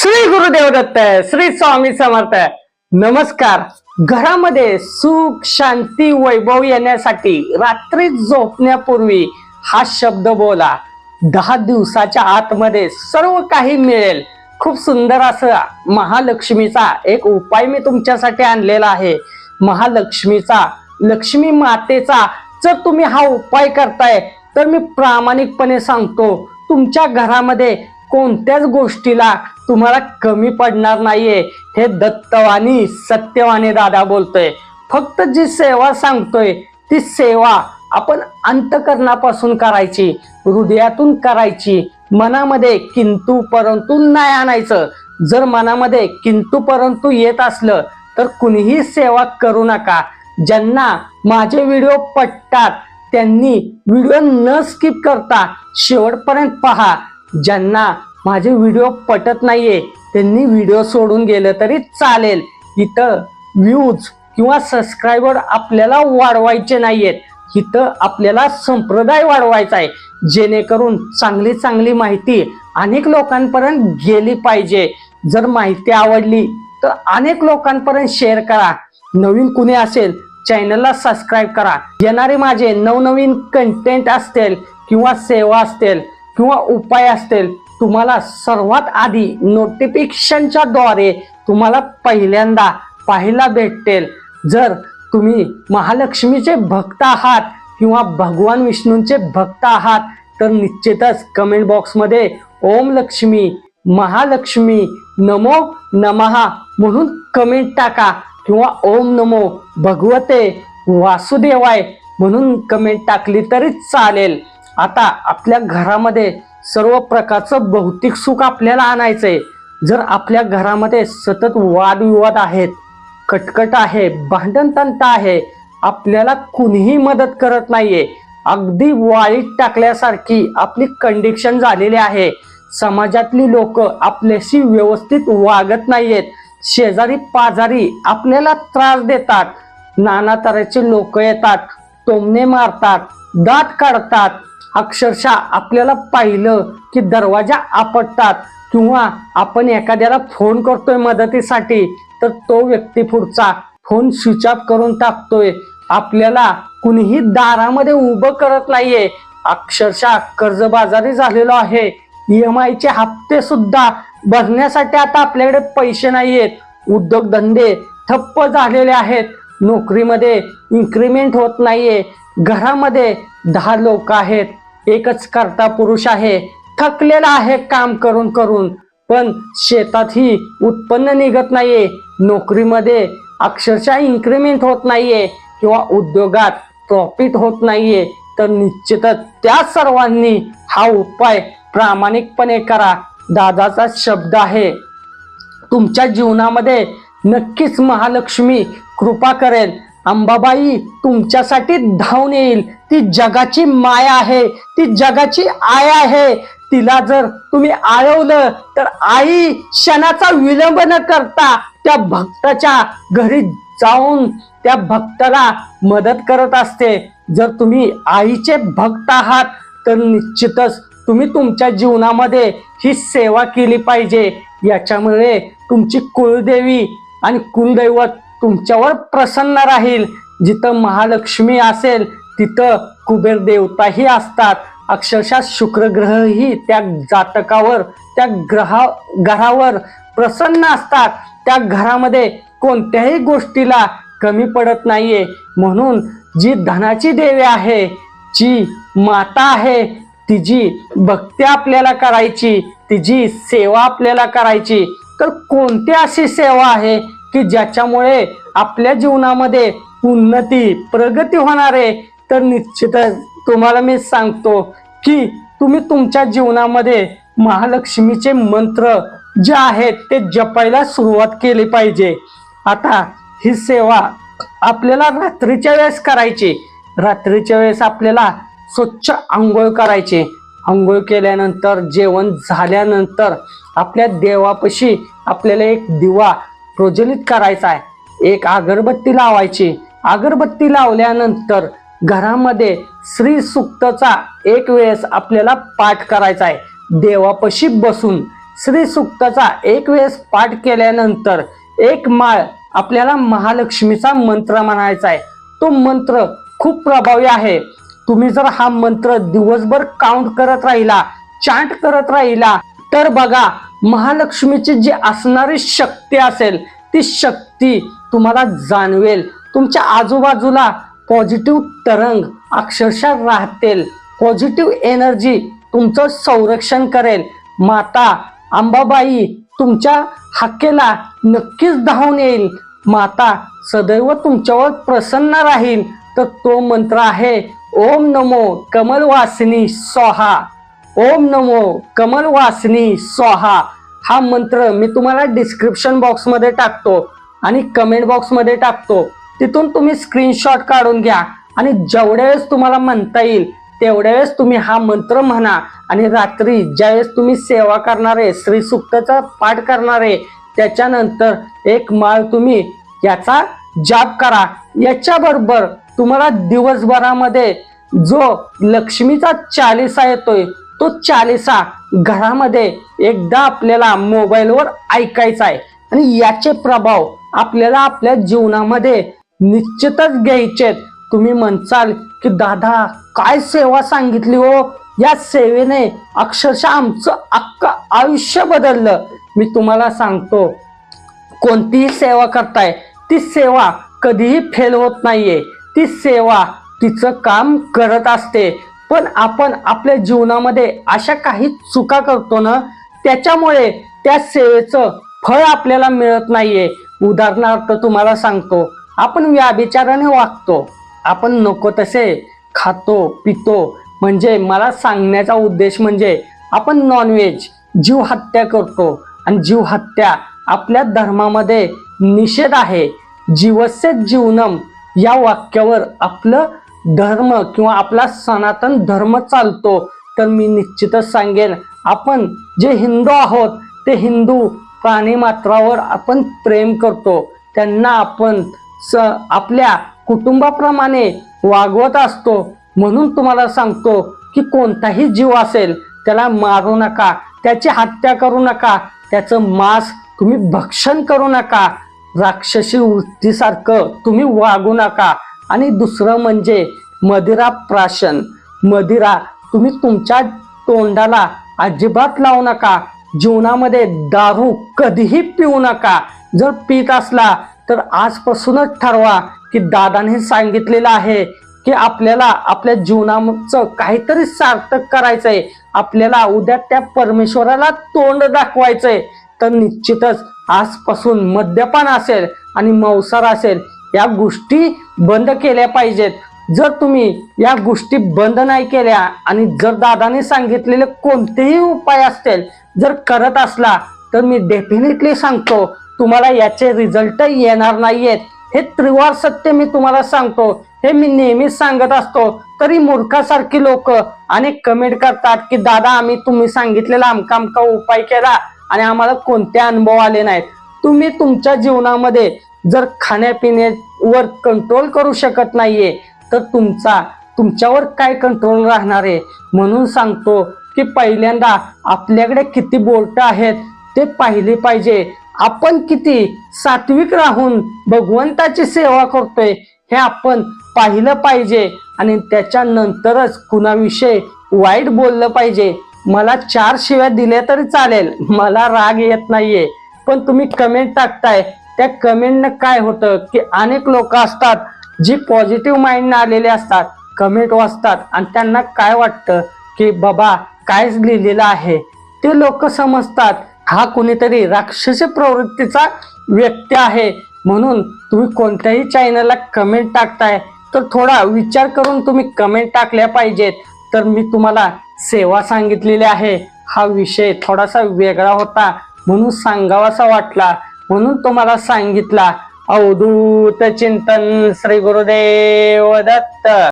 श्री गुरुदेव दत्त श्री स्वामी समर्थ नमस्कार. घरामध्ये सुख शांती वैभव येण्यासाठी रात्री झोपण्यापूर्वी हा शब्द बोला. दहा दिवसाच्या आतमध्ये सर्व काही मिळेल. खूप सुंदर असा महालक्ष्मीचा एक उपाय मी तुमच्यासाठी आणलेला आहे. महालक्ष्मीचा लक्ष्मी मातेचा जर तुम्ही हा उपाय करताय तर मी प्रामाणिकपणे सांगतो तुमच्या घरामध्ये कोणत्याच गोष्टीला तुम्हाला कमी पडणार नाहीये. हे दत्तवाणी सत्यवाणी दादा बोलतोय. फक्त जी सेवा सांगतोय ती सेवा आपण अंतकरणापासून करायची हृदयातून करायची. मनामध्ये किंतू परंतु नाही आणायचं. जर मनामध्ये किंतू परंतु येत असलं तर कुणीही सेवा करू नका. ज्यांना माझे व्हिडिओ पटतात त्यांनी व्हिडिओ न स्किप करता शेवटपर्यंत पहा. ज्यांना माझे व्हिडिओ पटत नाहीये. त्यांनी व्हिडिओ सोडून गेलं तरी चालेल. इथं व्ह्यूज किंवा सबस्क्रायबर आपल्याला वाढवायचे नाहीयेत. इथं आपल्याला संप्रदाय वाढवायचा आहे. जेणेकरून चांगली चांगली माहिती अनेक लोकांपर्यंत गेली पाहिजे. जर माहिती आवडली तर अनेक लोकांपर्यंत शेअर करा. नवीन कुणी असेल चॅनलला सबस्क्राईब करा. येणारे माझे नवनवीन कंटेंट असतील किंवा सेवा असतील किंवा उपाय असतील तुम्हाला सर्वात आधी नोटिफिकेशनच्या द्वारे तुम्हाला पहिल्यांदा पाहायला भेटेल. जर तुम्ही महालक्ष्मीचे भक्त आहात किंवा भगवान विष्णूंचे भक्त आहात तर निश्चितच कमेंट बॉक्समध्ये ओम लक्ष्मी महालक्ष्मी नमो नमहा म्हणून कमेंट टाका किंवा ओम नमो भगवते वासुदेवाय म्हणून कमेंट टाकली तरी चालेल. आता आपल्या घरामध्ये सर्व प्रकारचं भौतिक सुख आपल्याला आणायचं आहे जर आपल्या घरामध्ये सतत वादविवाद आहेत कटकट आहे भांडणतंट आहे आपल्याला कुणीही मदत करत नाहीये. अगदी वाळीत टाकल्यासारखी आपली कंडिक्शन झालेली आहे. समाजातली लोक आपल्याशी व्यवस्थित वागत नाहीयेत. शेजारी पाजारी आपल्याला त्रास देतात. नाना तऱ्हेचे लोक येतात टोमणे मारतात दात काढतात. अक्षरशः आपल्याला पाहिलं की दरवाजा आपटतात किंवा आपण एखाद्याला फोन करतोय मदतीसाठी तर तो व्यक्ती पुढचा फोन स्विच ऑफ करून टाकतोय. आपल्याला कुणीही दारामध्ये उभं करत नाहीये. अक्षरशः कर्जबाजारी झालेलो आहे. एम आयचे हप्ते सुद्धा भरण्यासाठी आता आपल्याकडे पैसे नाहीयेत. उद्योगधंदे ठप्प झालेले आहेत. नोकरीमध्ये इन्क्रीमेंट होत नाहीये. घरामध्ये दहा लोक आहेत. एकच करता पुरुष आहे थकलेला आहे काम करून करून पण शेतातही उत्पन्न निघत नाहीये नोकरीमध्ये अक्षरशः इन्क्रीमेंट होत नाहीये किंवा उद्योगात प्रॉफिट होत नाहीये तर निश्चितच त्या सर्वांनी हा उपाय प्रामाणिकपणे करा. दादाचा शब्द आहे तुमच्या जीवनामध्ये नक्कीच महालक्ष्मी कृपा करेल अंबाबाई तुमच्यासाठी धावून येईल. ती जगाची माया आहे. ती जगाची आय आहे. तिला जर तुम्ही आळवलं तर आई क्षणाचा विलंब न करता त्या भक्ताच्या घरी जाऊन त्या भक्ताला मदत करत असते. जर तुम्ही आईचे भक्त आहात तर निश्चितच तुम्ही तुमच्या जीवनामध्ये ही सेवा केली पाहिजे. याच्यामुळे तुमची कुलदेवी आणि कुलदैवत तुमच्यावर प्रसन्न राहील. जिथं महालक्ष्मी असेल तिथं कुबेर देवताही असतात. अक्षरशः शुक्रग्रहही त्या जातकावर त्या ग्रहा घरावर प्रसन्न असतात. त्या घरामध्ये कोणत्याही गोष्टीला कमी पडत नाहीये. म्हणून जी धनाची देवी आहे जी माता आहे तिची भक्ती आपल्याला करायची तिची सेवा आपल्याला करायची तर कोणती अशी सेवा आहे? की ज्याच्यामुळे आपल्या जीवनामध्ये उन्नती प्रगती होणार आहे. तर निश्चितच तुम्हाला मी सांगतो की तुम्ही तुमच्या जीवनामध्ये महालक्ष्मीचे मंत्र जे आहेत ते जपायला सुरुवात केली पाहिजे. आता ही सेवा आपल्याला रात्रीच्या वेळेस करायची. रात्रीच्या वेळेस आपल्याला स्वच्छ आंघोळ करायची. आंघोळ केल्यानंतर जेवण झाल्यानंतर आपल्या देवापाशी आपल्याला एक दिवा प्रज्वलित करायचा आहे. एक अगरबत्ती लावायची. अगरबत्ती लावल्यानंतर घरामध्ये श्री सुक्तचा एक वेळेस आपल्याला पाठ करायचा आहे. देवापाशी बसून श्री सुक्ताचा एक वेळेस पाठ केल्यानंतर एक माळ आपल्याला महालक्ष्मीचा मंत्र म्हणायचा आहे. तो मंत्र खूप प्रभावी आहे. तुम्ही जर हा मंत्र दिवसभर काउंट करत राहिला चांट करत राहिला तर बघा महालक्ष्मीची जी असणारी शक्ती असेल ती शक्ती तुम्हाला जाणवेल. तुमच्या आजूबाजूला पॉझिटिव्ह तरंग अक्षरशः राहतील. पॉझिटिव्ह एनर्जी तुमचं संरक्षण करेल. माता अंबाबाई तुमच्या हाकेला नक्कीच धावून येईल. माता सदैव तुमच्यावर प्रसन्न राहील. तर तो मंत्र आहे ओम नमो कमलवासिनी स्वाहा. ओम नमो कमल वासनी स्वाहा हा मंत्र मी तुम्हाला डिस्क्रिप्शन बॉक्समध्ये टाकतो आणि कमेंट बॉक्समध्ये टाकतो. तिथून तुम्ही स्क्रीनशॉट काढून घ्या आणि जेवढ्या वेळेस तुम्हाला म्हणता येईल तेवढ्या वेळेस तुम्ही हा मंत्र म्हणा. आणि रात्री ज्यावेळेस तुम्ही सेवा करणारे श्री सुक्ताचा पाठ करणारे त्याच्यानंतर एक माळ तुम्ही याचा जाप करा. याच्याबरोबर तुम्हाला दिवसभरामध्ये जो लक्ष्मीचा चालिसा येतोय तो चालिसा घरामध्ये एकदा आपल्याला मोबाईलवर ऐकायचा आहे. आणि याचे प्रभाव आपल्याला आपल्या जीवनामध्ये निश्चितच घ्यायचेत तुम्ही म्हणसाल की दादा काय सेवा सांगितली हो? या सेवेने अक्षरशः आमचं अख्खं आयुष्य बदललं. मी तुम्हाला सांगतो कोणतीही सेवा करताय ती सेवा कधीही फेल होत नाहीये. ती सेवा तिचं काम करत असते. पण आपण आपल्या जीवनामध्ये अशा काही चुका करतो ना त्याच्यामुळे त्या सेवेचं फळ आपल्याला मिळत नाहीये. उदाहरणार्थ तुम्हाला सांगतो आपण व्याभिचाराने वागतो. आपण नको तसे खातो पितो. म्हणजे मला सांगण्याचा उद्देश म्हणजे आपण नॉनव्हेज जीव हत्या करतो. आणि जीव हत्या आपल्या धर्मामध्ये निषेध आहे. जीवस्य जीवनम या वाक्यावर आपलं धर्म किंवा आपला सनातन धर्म चालतो तर मी निश्चितच सांगेन आपण जे हिंदू आहोत ते हिंदू प्राणी मात्रावर आपण प्रेम करतो. त्यांना आपण स आपल्या कुटुंबाप्रमाणे वागवत असतो. म्हणून तुम्हाला सांगतो की कोणताही जीव असेल त्याला मारू नका त्याची हत्या करू नका त्याचं मांस तुम्ही भक्षण करू नका राक्षसी वृत्तीसारखं तुम्ही वागू नका. आणि दुसरं म्हणजे मदिरा प्राशन. मदिरा तुम्ही तुमच्या तोंडाला अजिबात लावू नका. जीवनामध्ये दारू कधीही पिऊ नका. जर पित असला तर आजपासूनच ठरवा की दादाने सांगितलेलं आहे की आपल्याला आपल्या जीवनाचं काहीतरी सार्थक करायचंय. आपल्याला उद्या त्या परमेश्वराला तोंड दाखवायचंय. तर निश्चितच आजपासून मद्यपान असेल आणि मांसाहार असेल या गोष्टी बंद केल्या पाहिजेत. जर तुम्ही या गोष्टी बंद नाही केल्या आणि जर दादाने सांगितलेले कोणतेही उपाय असतील जर करत असला तर मी डेफिनेटली सांगतो तुम्हाला याचे रिझल्ट येणार नाहीयेत. हे त्रिवार सत्य मी तुम्हाला सांगतो. हे मी नेहमीच सांगत असतो. तरी मूर्खासारखी लोक अनेक कमेंट करतात की दादा आम्ही तुम्ही सांगितलेला अमका अमका उपाय केला आणि आम्हाला कोणते अनुभव आले नाहीत? तुम्ही तुमच्या जीवनामध्ये जर खाण्यापिण्यावर कंट्रोल करू शकत नाहीये तर तुमचा तुमच्यावर काय कंट्रोल राहणार आहे? म्हणून सांगतो की पहिल्यांदा आपल्याकडे किती बोर्ट आहेत ते पाहिले पाहिजे. आपण किती सात्विक राहून भगवंताची सेवा करतोय हे आपण पाहिलं पाहिजे. आणि त्याच्यानंतरच कुणाविषयी वाईट बोललं पाहिजे. मला चार शिव्या दिल्या तरी चालेल. मला राग येत नाहीये. पण तुम्ही कमेंट टाकताय त्या कमेंटनं काय होतं की अनेक लोक असतात जी पॉझिटिव्ह माइंडनं आलेले असतात कमेंट वाचतात. आणि त्यांना काय वाटतं की बाबा कायच लिहिलेलं आहे. ते लोक समजतात हा कुणीतरी राक्षसी प्रवृत्तीचा व्यक्ती आहे. म्हणून तुम्ही कोणत्याही चॅनलला कमेंट टाकताय तर थोडा विचार करून तुम्ही कमेंट टाकल्या पाहिजेत. तर मी तुम्हाला सेवा सांगितलेली आहे. हा विषय थोडासा वेगळा होता म्हणून सांगावासा वाटला. म्हणून तुम्हाला सांगितला अवधूत चिंतन श्री गुरुदेव दत्त.